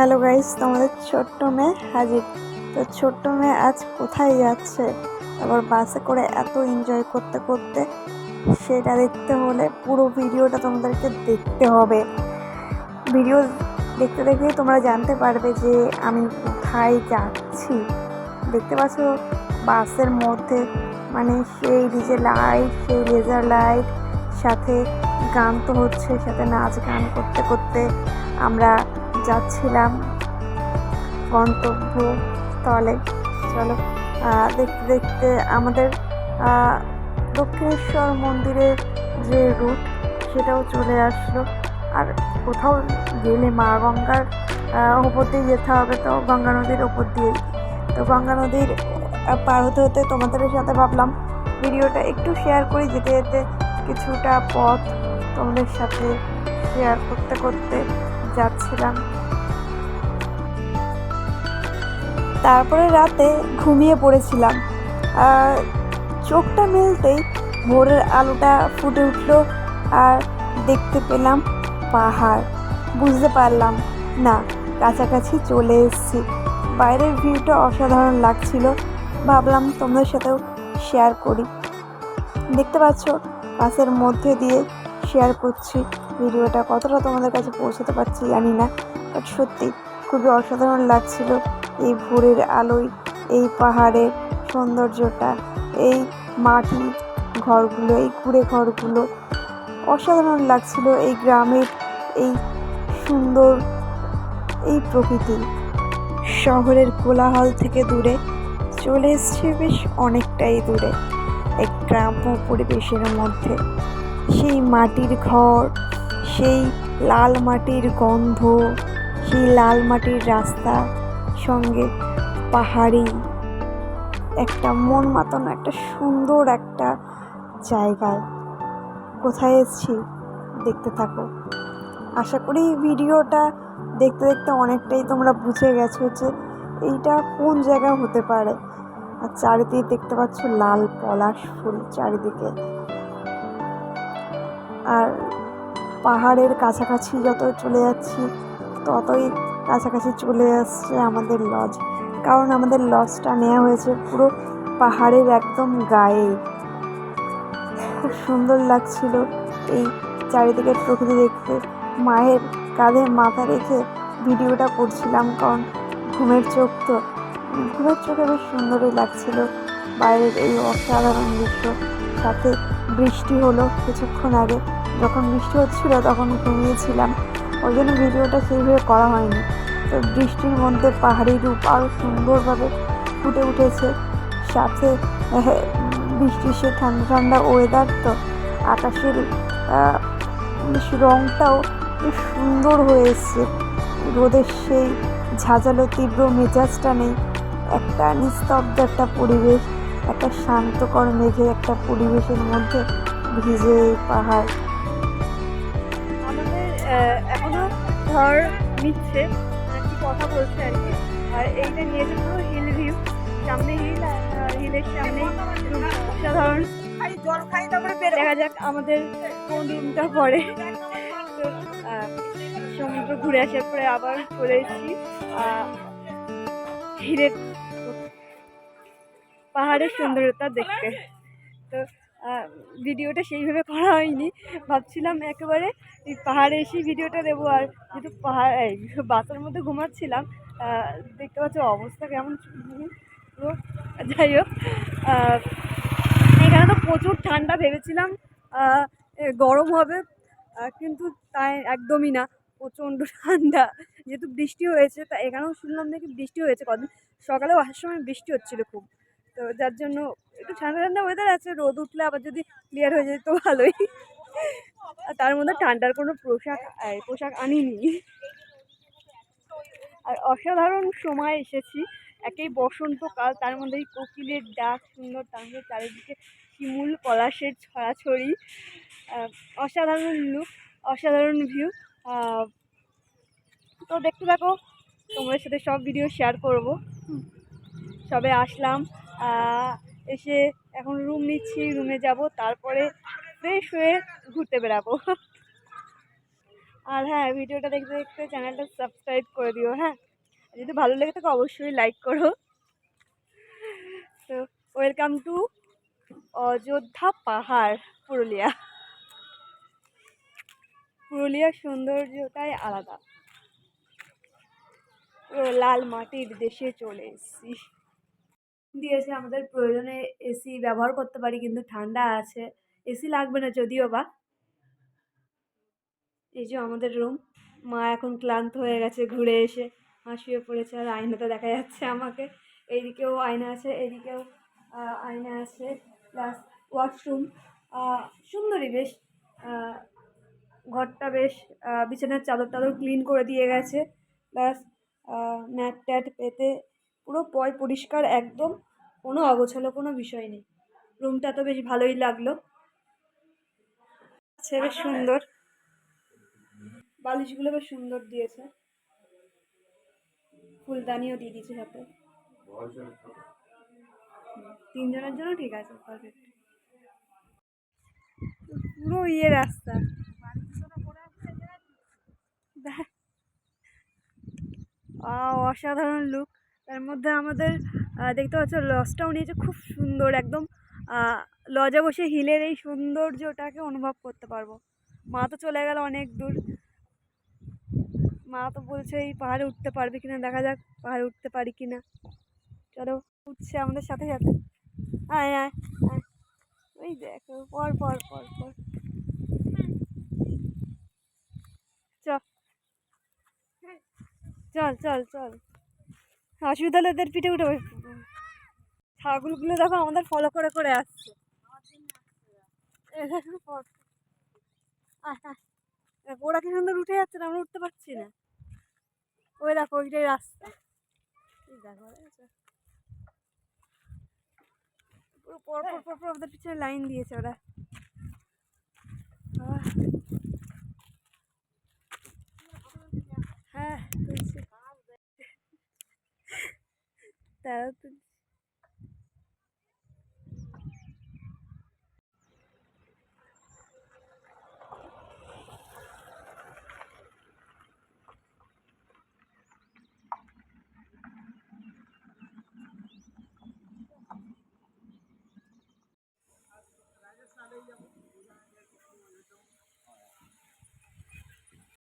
Hello guys, তোমাদের ছোট্ট মেয়ে হাজির। তো ছোট্ট মেয়ে আজ কোথায় যাচ্ছে? তারপর বাসে করে এত এনজয় করতে করতে সেটা দেখতে হলে পুরো ভিডিওটা তোমাদেরকে দেখতে হবে। ভিডিও দেখতে দেখতেই তোমরা জানতে পারবে যে আমি কোথায় যাচ্ছি। দেখতে পাচ্ছ বাসের মধ্যে মানে সেই ডিজে লাইট সেই লেজার লাইট সাথে গান তো হচ্ছে, সাথে নাচ গান করতে করতে আমরা যাচ্ছিলাম গন্তব্য স্থলে চলো দেখতে দেখতে আমাদের দক্ষিণেশ্বর মন্দিরের যে রুট, সেটাও চলে আসলো। আর কোথাও গেলে মা গঙ্গার ওপর দিয়ে যেতে হবে তো গঙ্গা নদীর ওপর দিয়ে তো গঙ্গা নদীর পার হতে হতে তোমাদের সাথে ভাবলাম ভিডিওটা একটু শেয়ার করি যেতে যেতে কিছুটা পথ তোমাদের সাথে শেয়ার করতে করতে। যাচ্ছিলাম। তারপরে রাতে ঘুমিয়ে পড়েছিলাম। আর চোখটা মেলতেই ভোরের আলোটা ফুটে উঠল আর দেখতে পেলাম পাহাড়। বুঝতে পারলাম, না, কাছাকাছি চলে এসেছি। বাইরের ভিউটা অসাধারণ লাগছিল। ভাবলাম তোমাদের সাথেও শেয়ার করি। দেখতে পাচ্ছ বাসের মধ্যে দিয়ে শেয়ার করছি। ভিডিওটা কতটা তোমাদের কাছে পৌঁছাতে পারছি জানি না বাট সত্যি খুবই অসাধারণ লাগছিল এই ভোরের আলোয়, এই পাহাড়ের সৌন্দর্যটা, এই মাটি ঘরগুলো, এই কুড়ে ঘরগুলো। অসাধারণ লাগছিল এই গ্রামের এই সুন্দর এই প্রকৃতি। শহরের কোলাহল থেকে দূরে চলে এসছে বেশ অনেকটাই দূরে, এক গ্রাম্য পরিবেশের মধ্যে। সেই মাটির ঘর সেই লাল মাটির গন্ধ, সেই লাল মাটির রাস্তা, সঙ্গে পাহাড়ি। একটা মন মাতানো, একটা সুন্দর একটা জায়গায় কোথায় এসেছি দেখতে থাকো। আশা করি ভিডিওটা দেখতে দেখতে অনেকটাই তোমরা বুঝে গেছো যে এইটা কোন জায়গা হতে পারে। আর চারিদিকে দেখতে পাচ্ছ লাল পলাশ ফুল চারিদিকে। আর পাহাড়ের কাছাকাছি যত চলে যাচ্ছি, ততই কাছাকাছি চলে আসছে আমাদের লজ কারণ আমাদের লজটা নেওয়া হয়েছে পুরো পাহাড়ের একদম গায়ে। খুব সুন্দর লাগছিল এই চারিদিকের প্রকৃতি দেখতে। মায়ের কাঁধে মাথা রেখে ভিডিওটা করছিলাম কারণ ঘুমের চোখ তো। ঘুমের চোখে বেশ সুন্দরই লাগছিল বাইরের এই অসাধারণ দৃশ্য। সাথে বৃষ্টি হলো কিছুক্ষণ আগে। যখন বৃষ্টি হচ্ছিল তখন ঘুমিয়েছিলাম। ওই জন্য ভিডিওটা সেইভাবে করা হয়নি। তো বৃষ্টির মধ্যে পাহাড়ি রূপ আরও সুন্দরভাবে ফুটে উঠেছে। সাথে বৃষ্টির সে ঠান্ডা ঠান্ডা ওয়েদার তো। আকাশের রঙটাও সুন্দর হয়ে রোদের সেই ঝাঁঝালো তীব্র মেজাজটা নেই। একটা নিস্তব্ধ একটা পরিবেশ, একটা শান্তকর মেঘে একটা পরিবেশের মধ্যে ভিজে পাহাড়। এখনও ঘর নিচ্ছে কি কথা বলছে আর কি। আর এইটা নিয়ে পুরো হিল ভিউ সামনে হিল হিলের সামনে বেরো দেখা যাক আমাদের কোন তো আহ, সমুদ্র ঘুরে আসার পরে আবার চলে এসেছি হিলের পাহাড়ের সুন্দরতা দেখতে। তো ভিডিওটা সেইভাবে করা হয়নি। ভাবছিলাম একেবারে পাহাড়ে এসেই ভিডিওটা দেবো আর যেহেতু পাহাড় বাসের মধ্যে ঘুমাচ্ছিলাম দেখতে পাচ্ছ অবস্থা কেমন যাই হোক এখানে তো প্রচুর ঠান্ডা ভেবেছিলাম গরম হবে কিন্তু তাই একদমই না, প্রচণ্ড ঠান্ডা। যেহেতু বৃষ্টি হয়েছে, তা এখানেও শুনলাম নাকি বৃষ্টি হয়েছে কদিন, সকালেও আসার সময় বৃষ্টি হচ্ছিল খুব। তো যার জন্য একটু ঠান্ডা ঠান্ডা ওয়েদার আছে, রোদ উঠলে আবার যদি ক্লিয়ার হয়ে যায় তো ভালোই। আর তার মধ্যে ঠান্ডার কোনো পোশাক পোশাক আনিনি। আর অসাধারণ সময় এসেছি, একেই বসন্তকাল তার মধ্যে এই কোকিলের ডাক সুন্দর তার মধ্যে চারিদিকে শিমুল, পলাশের ছড়াছড়ি অসাধারণ লুক অসাধারণ ভিউ তো দেখতে থাকো, তোমাদের সাথে সব ভিডিও শেয়ার করব। সবে আসলাম এসে এখন রুম নিচ্ছি রুমে যাব, তারপরে ফ্রেশ হয়ে ঘুরতে বেরাবো আর হ্যাঁ ভিডিওটা দেখতে দেখতে চ্যানেলটা সাবস্ক্রাইব করে দিও হ্যাঁ? যদি ভালো লেগে থাকে অবশ্যই লাইক করো। তো ওয়েলকাম টু অযোধ্যা পাহাড়, পুরুলিয়া। পুরুলিয়ার সৌন্দর্যটাই আলাদা। লাল মাটির দেশে চলে এসেছি। দিয়েছে, আমাদের প্রয়োজনে এসি ব্যবহার করতে পারি, কিন্তু ঠান্ডা আছে। এসি লাগবে না যদিও বা। এই যে আমাদের রুম মা এখন ক্লান্ত হয়ে গেছে ঘুরে এসে। শুয়ে পড়েছে আর আয়নাতে দেখা যাচ্ছে আমাকে। এইদিকেও আয়না আছে এদিকেও আয়না আছে। প্লাস ওয়াশরুম সুন্দরই বেশ। ঘরটা বেশ বিছানার চাদর টাদর ক্লিন করে দিয়ে গেছে। প্লাস ম্যাট ট্যাট পেতে পুরো পয় পরিষ্কার একদম, কোনো অগোছালো কোনো বিষয় নেই। রুমটা তো বেশ ভালোই লাগল। সে বেশ সুন্দর। বালিশগুলো বেশ সুন্দর দিয়েছে। ফুলদানিও দিয়ে দিয়েছে সাথে তিনজনের জন্য ঠিক আছে পারফেক্ট পুরো ইয়ে রাস্তা। অসাধারণ লুক মধ্যে আমাদের দেখতে পাচ্ছ লজটাও নিয়েছে, খুব সুন্দর একদম লজে বসে হিলের এই সৌন্দর্যটাকে অনুভব করতে পারব। মা তো চলে গেল অনেক দূর। মা তো বলছে, এই পাহাড়ে উঠতে পারবে কিনা? দেখা যাক পাহাড়ে উঠতে পারি কিনা। চলো, উঠছে আমাদের সাথে সাথে। আয় আয় আয়। ওই দেখো, পর পর পর পর। চল চল চল চল। অসুবিধা পিঠে উঠে। ছাগলগুলো দেখো আমাদের ফলো করে করে আসছে। ওরা কি সুন্দর উঠে যাচ্ছে না? আমরা উঠতে পারছি না। ওই দেখো, ওইটাই রাস্তা। দেখো পুরো পর পর পর পর ওদের পিছনে লাইন দিয়েছে ওরা। আহ। হ্যাঁ তুলছি তারা তুলছে